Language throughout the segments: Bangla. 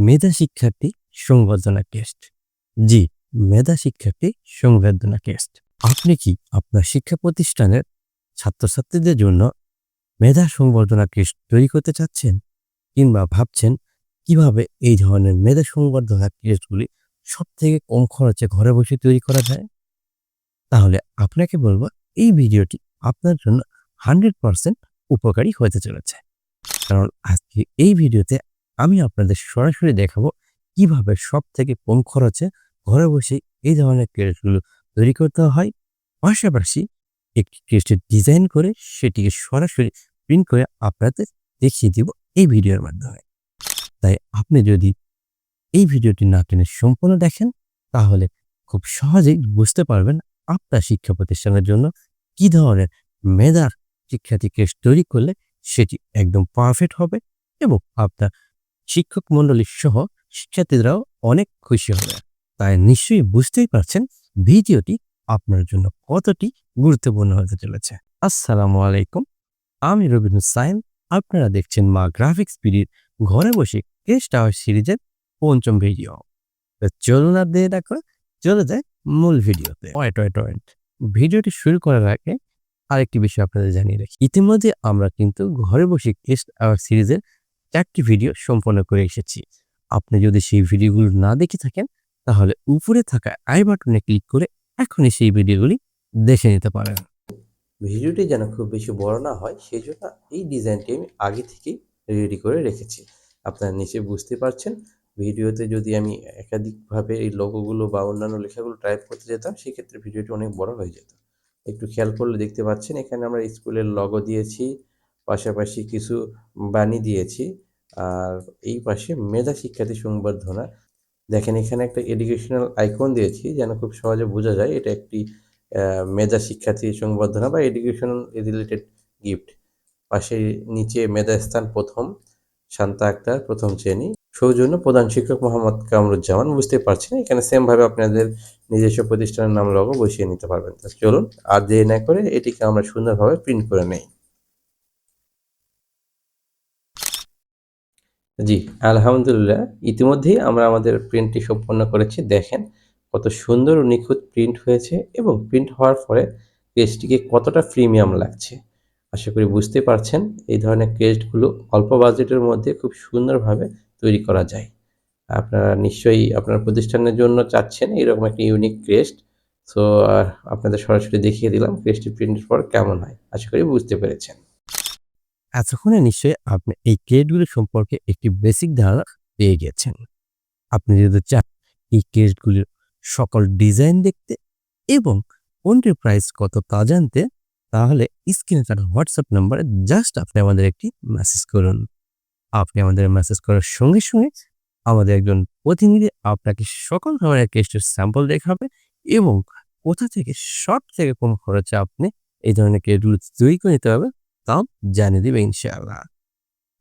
মেধা শিক্ষার্থী সংবর্ধনা টেস্ট জি, মেধা শিক্ষার্থী সংবর্ধনা টেস্ট আপনি কি আপনার শিক্ষা প্রতিষ্ঠানের ছাত্রছাত্রীদের জন্য মেধা সংবর্ধনা টেস্ট তৈরি করতে চাচ্ছেন? কিংবা ভাবছেন কীভাবে এই ধরনের মেধা সংবর্ধনা টেস্টগুলি সব থেকে কম খরচে ঘরে বসে তৈরি করা যায়? তাহলে আপনাকে বলব, এই ভিডিওটি আপনার জন্য হান্ড্রেড পারসেন্ট উপকারী হতে চলেছে। কারণ আজকে এই ভিডিওতে আমি আপনাদের সরাসরি দেখাবো কীভাবে সব থেকে কম খরচে ঘরে বসে এই ধরনের টেস্টগুলো তৈরি করতে হয়। পাশাপাশি একটি টেস্টের ডিজাইন করে সেটিকে সরাসরি প্রিন্ট করে আপনাদের দেখিয়ে দিব এই ভিডিওর মাধ্যমে। তাই আপনি যদি এই ভিডিওটি না টেনে সম্পূর্ণ দেখেন, তাহলে খুব সহজেই বুঝতে পারবেন আপনার শিক্ষা প্রতিষ্ঠানের জন্য কি ধরনের মেধার শিক্ষার্থী কেস তৈরি করলে সেটি একদম পারফেক্ট হবে এবং আপনার শিক্ষক মণ্ডলী সহ শিক্ষার্থীরাও অনেক খুশি হবে। তাই নিশ্চয়ই বুঝতেই পারছেন ভিডিওটি আপনার জন্য কতটি গুরুত্বপূর্ণ হতে চলেছে। আসসালামু আলাইকুম আমি রবীন্দ্র সাইন আপনারা দেখছেন মা গ্রাফিক্স পিডির ঘরে বসে কেস টাওয়ার সিরিজের পঞ্চম ভিডিও। তো চলুন আর দিয়ে দেখো চলে যায় মূল ভিডিওতে। ওয়েট ওয়েট ওয়েট ভিডিওটি শুরু করার আগে আরেকটি বিষয় আপনাদের জানিয়ে রাখি। ইতিমধ্যে আমরা কিন্তু ঘরে বসে কেস্ট আওয়ার সিরিজের চারটি ভিডিও সম্পন্ন করে এসেছি। আপনি যদি সেই ভিডিওগুলো না দেখে থাকেন, তাহলে উপরে থাকা আই বাটনে ক্লিক করে এখনই সেই ভিডিওগুলি দেখে নিতে পারেন। ভিডিওটি যেন খুব বেশি বড় না হয় সেই জন্য এই ডিজাইনটি আমি আগে থেকেই রেডি করে রেখেছি। আপনারা নিচে বুঝতে পারছেন, ভিডিওতে যদি আমি একাধিকভাবে এই লোগোগুলো বা অন্যান্য লেখাগুলো টাইপ করতে যেতাম, সেক্ষেত্রে ভিডিওটি অনেক বড় হয়ে যেত। একটু খেয়াল করলে দেখতে পাচ্ছেন, এখানে আমরা স্কুলের লগো দিয়েছি পাশাপাশি কিছু বাণী দিয়েছি। আর এই পাশে মেধা শিক্ষার্থী সংবর্ধনা। দেখেন, এখানে একটা এডুকেশনাল আইকন দিয়েছি, যেন খুব সহজে বোঝা যায়। এটা একটি মেধা শিক্ষার্থী সংবর্ধনা বা এডুকেশনাল রিলেটেড গিফট পাশে নিচে মেধা স্থান প্রথম, শান্তা আক্তার প্রথম শ্রেণি। সৌজন্য প্রধান শিক্ষক মোহাম্মদ কামরুজ্জামান, বুঝতে পারছেন? এখানে সেম ভাবে আপনাদের নিজস্ব প্রতিষ্ঠানের নাম লগো বসিয়ে নিতে পারবেন। চলুন, আর দেরি না করে এটিকে আমরা সুন্দরভাবে প্রিন্ট করে নেই। জি, আলহামদুলিল্লাহ। ইতিমধ্যেই আমরা আমাদের প্রিন্টটি সম্পন্ন করেছি। দেখেন কত সুন্দর ও নিখুঁত প্রিন্ট হয়েছে এবং প্রিন্ট হওয়ার পরে পেজটিকে কতটা প্রিমিয়াম লাগছে। আশা করি বুঝতে পারছেন, এই ধরনের ক্রেস্টগুলো অল্প বাজেটের মধ্যে খুব সুন্দরভাবে তৈরি করা যায়। আপনারা নিশ্চয়ই আপনার প্রতিষ্ঠানের জন্য চাচ্ছেন এরকম একটা ইউনিক ক্রেস্ট সো আপনাদের সরাসরি দেখিয়ে দিলাম ক্রেস্টটি প্রিন্টের পর কেমন হয়। আশা করি বুঝতে পেরেছেন। এতক্ষণে নিশ্চয়ই আপনি এই কেসগুলো সম্পর্কে একটি বেসিক ধারণা পেয়ে গেছেন। আপনি যদি চান এই কেসগুলির সকল ডিজাইন দেখতে এবং কোনটির প্রাইস কত তা জানতে, তাহলে স্ক্রিনে থাকা হোয়াটসঅ্যাপ নাম্বারে জাস্ট আপনি আমাদের একটি মেসেজ করুন। আপনি আমাদের মেসেজ করার সঙ্গে সঙ্গে আমাদের একজন প্রতিনিধি আপনাকে সকল ধরনের কেস্টের স্যাম্পল দেখাবে এবং কোথা থেকে সব থেকে কম খরচে আপনি এই ধরনের কেসগুলো তৈরি করে নিতে হবে তাও জানিয়ে দিবে, ইনশাআল্লাহ।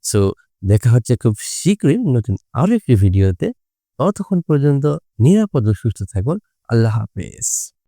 সো দেখা হচ্ছে খুব শীঘ্রই নতুন আরও একটি ভিডিওতে। ততক্ষণ পর্যন্ত নিরাপদ সুস্থ থাকুন। আল্লাহ হাফেজ।